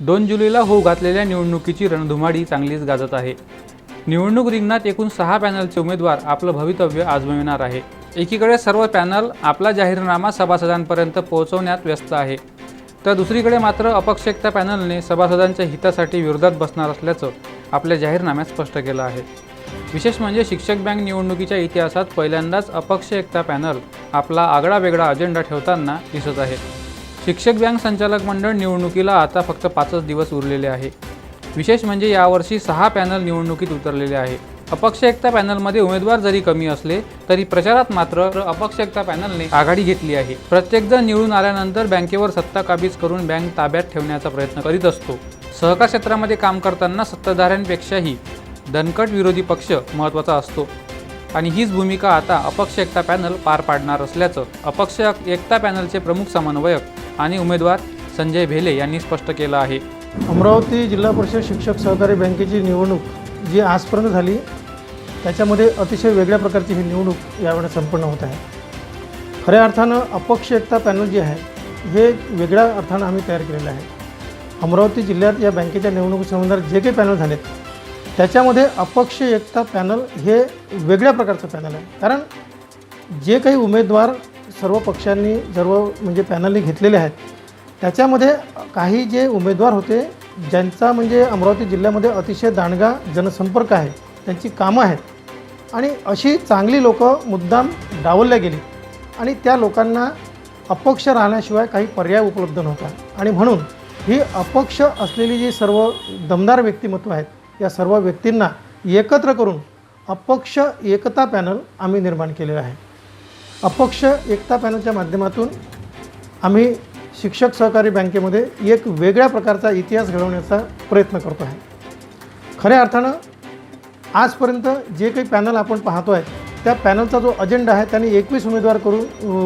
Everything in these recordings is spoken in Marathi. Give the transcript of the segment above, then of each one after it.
दोन जुलैला होऊ घातलेल्या निवडणुकीची रणधुमाडी चांगलीच गाजत आहे. निवडणूक रिंगणात एकूण सहा पॅनलचे उमेदवार आपलं भवितव्य आजमाविणार आहे. एकीकडे सर्व पॅनल आपला जाहीरनामा सभासदांपर्यंत पोहोचवण्यात व्यस्त आहे. तर दुसरीकडे मात्र अपक्ष एकता पॅनलने सभासदांच्या हितासाठी विरोधात बसणार असल्याचं आपल्या जाहीरनाम्यात स्पष्ट केलं आहे. विशेष म्हणजे शिक्षक बँक निवडणुकीच्या इतिहासात पहिल्यांदाच अपक्ष एकता पॅनल आपला आगळा वेगळा अजेंडा ठेवताना दिसत आहे. शिक्षक बँक संचालक मंडळ निवडणुकीला आता फक्त पाचच दिवस उरलेले आहे. विशेष म्हणजे यावर्षी सहा पॅनल निवडणुकीत उतरलेले आहे. अपक्ष एकता पॅनलमध्ये उमेदवार जरी कमी असले तरी प्रचारात मात्र अपक्ष एकता पॅनलने आघाडी घेतली आहे. प्रत्येकजण निवडून आल्यानंतर बँकेवर सत्ता काबीज करून बँक ताब्यात ठेवण्याचा प्रयत्न करीत असतो. सहकार क्षेत्रामध्ये काम करताना सत्ताधाऱ्यांपेक्षाही दणकट विरोधी पक्ष महत्त्वाचा असतो. आणि हीच भूमिका आता अपक्ष एकता पॅनल पार पाडणार असल्याचं अपक्ष एकता पॅनलचे प्रमुख समन्वयक आणि उमेदवार संजय भेले यांनी स्पष्ट केलं आहे. अमरावती जिल्हा परिषद शिक्षक सहकारी बँकेची निवडणूक जी आजपर्यंत झाली त्याच्यामध्ये अतिशय वेगळ्या प्रकारची ही निवडणूक यावेळेस संपन्न होत आहे. खऱ्या अर्थानं अपक्ष एकता पॅनल जे आहे हे वेगळ्या अर्थानं आम्ही तयार केलेलं आहे. अमरावती जिल्ह्यात या बँकेच्या निवडणुकीसंबंधात जे काही पॅनल झालेत त्याच्यामध्ये अपक्ष एकता पॅनल हे वेगळ्या प्रकारचं पॅनल आहे. कारण जे काही उमेदवार सर्व पक्षांनी सर्व म्हणजे पॅनलने घेतलेले आहेत त्याच्यामध्ये काही जे उमेदवार होते ज्यांचा म्हणजे अमरावती जिल्ह्यामध्ये अतिशय दांडगा जनसंपर्क आहे त्यांची कामं आहेत. आणि अशी चांगली लोकं मुद्दाम डावलल्या गेली. आणि त्या लोकांना अपक्ष राहण्याशिवाय काही पर्याय उपलब्ध नव्हता. आणि म्हणून ही अपक्ष असलेली जी सर्व दमदार व्यक्तिमत्व आहेत या सर्व व्यक्तींना एकत्र करून अपक्ष एकता पॅनल आम्ही निर्माण केलेलं आहे. अपक्ष एकता पॅनलच्या माध्यमातून आम्ही शिक्षक सहकारी बँकेमध्ये एक वेगळ्या प्रकारचा इतिहास घडवण्याचा प्रयत्न करतो आहे. खऱ्या अर्थानं आजपर्यंत जे काही पॅनल आपण पाहतो आहे त्या पॅनलचा जो अजेंडा आहे त्यांनी एकवीस उमेदवार करून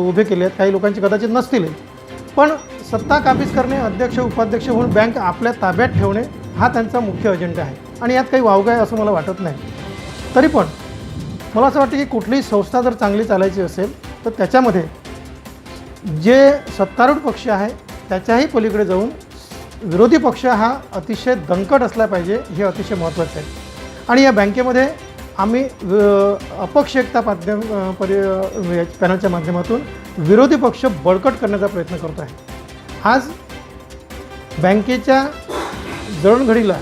उभे केले आहेत. काही लोकांची कदाचित नसतील. पण सत्ता काबीज करणे अध्यक्ष उपाध्यक्ष म्हणून बँक आपल्या ताब्यात ठेवणे हा त्यांचा मुख्य अजेंडा आहे. आणि यात काही वावग आहे असं मला वाटत नाही. तरी पण मला असं वाटतं की कुठलीही संस्था जर चांगली चालायची असेल तर त्याच्यामध्ये जे सत्तारूढ पक्ष आहे त्याच्याही पलीकडे जाऊन विरोधी पक्ष हा अतिशय दंकट असला पाहिजे हे अतिशय महत्त्वाचं आहे. आणि या बँकेमध्ये आम्ही अपक्ष एकता माध्यम परि पॅनलच्या माध्यमातून विरोधी पक्ष बळकट करण्याचा प्रयत्न करतो आहे. आज बँकेच्या जळणघडीला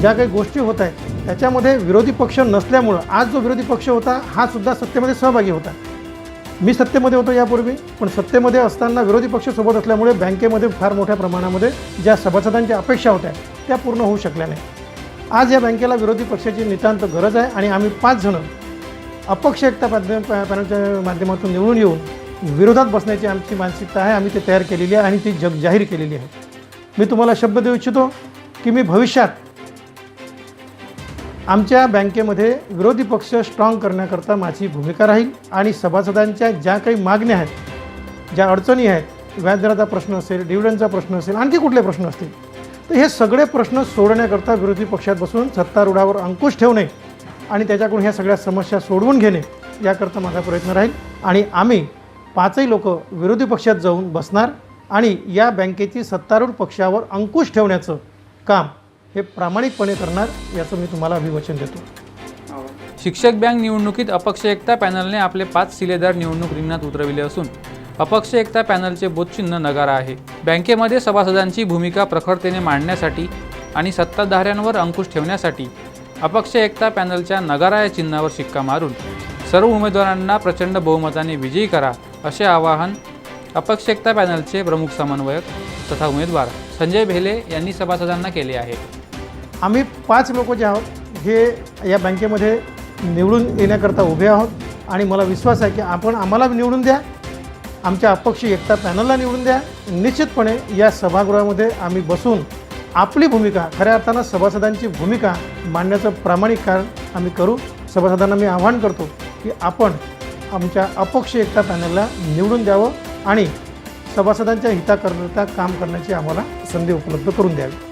ज्या काही गोष्टी होत आहेत त्याच्यामध्ये विरोधी पक्ष नसल्यामुळं आज जो विरोधी पक्ष होता हा सुद्धा सत्तेमध्ये सहभागी होता. मी सत्तेमध्ये होतो यापूर्वी पण सत्तेमध्ये असताना विरोधी पक्ष सोबत असल्यामुळे बँकेमध्ये फार मोठ्या प्रमाणामध्ये ज्या सभासदांच्या अपेक्षा होत्या त्या पूर्ण होऊ शकल्या नाही आज या बँकेला विरोधी पक्षाची नितांत गरज आहे आणि आम्ही पाच जणं अपक्ष एकता माध्यम पॅनलच्या माध्यमातून निवडून येऊन विरोधात बसण्याची आमची मानसिकता आहे आम्ही ते तयार केलेली आहे आणि ती जग जाहीर केलेली आहे. मी तुम्हाला शब्द देऊ इच्छितो की मी भविष्यात आमच्या बँकेमध्ये विरोधी पक्ष स्ट्रॉंग करण्याकरता माझी भूमिका राहील आणि सभासदांच्या ज्या काही मागण्या आहेत ज्या अडचणी आहेत व्याजदराचा प्रश्न असेल डिव्हिडंडचा प्रश्न असेल आणखी कुठले प्रश्न असतील? तर हे सगळे प्रश्न सोडवण्याकरता विरोधी पक्षात बसून सत्तारूढावर अंकुश ठेवणे आणि त्याच्याकडून ह्या सगळ्या समस्या सोडवून घेणे याकरता माझा प्रयत्न राहील. आणि आम्ही पाचही लोक विरोधी पक्षात जाऊन बसणार आणि या बँकेची सत्तारूढ पक्षावर अंकुश ठेवण्याचं काम हे प्रामाणिकपणे करणार याचं मी तुम्हाला अभिवचन देतो. शिक्षक बँक निवडणुकीत अपक्ष एकता पॅनलने आपले पाच शिलेदार निवडणूक रिंगणात उतरविले असून अपक्ष एकता पॅनलचे बोधचिन्ह नगारा आहे. बँकेमध्ये सभासदांची भूमिका प्रखरतेने मांडण्यासाठी आणि सत्ताधाऱ्यांवर अंकुश ठेवण्यासाठी अपक्ष एकता पॅनलच्या नगारा या चिन्हावर शिक्का मारून सर्व उमेदवारांना प्रचंड बहुमताने विजयी करा असे आवाहन अपक्ष एकता पॅनलचे प्रमुख समन्वयक तथा उमेदवार संजय भेले यांनी सभासदांना केले आहे. आम्ही पाच लोक जे आहोत हे या बँकेमध्ये निवडून येण्याकरता उभे आहोत आणि मला विश्वास आहे की आपण आम्हाला निवडून द्या आमच्या अपक्ष एकता पॅनलला निवडून द्या. निश्चितपणे या सभागृहामध्ये आम्ही बसून आपली भूमिका खऱ्या अर्थानं सभासदांची भूमिका मांडण्याचं प्रामाणिक कारण आम्ही करू. सभासदांना मी आवाहन करतो की आपण आमच्या अपक्ष एकता पॅनलला निवडून द्यावं आणि सभासदांच्या हिताकरता काम करण्याची आम्हाला संधी उपलब्ध करून द्यावी.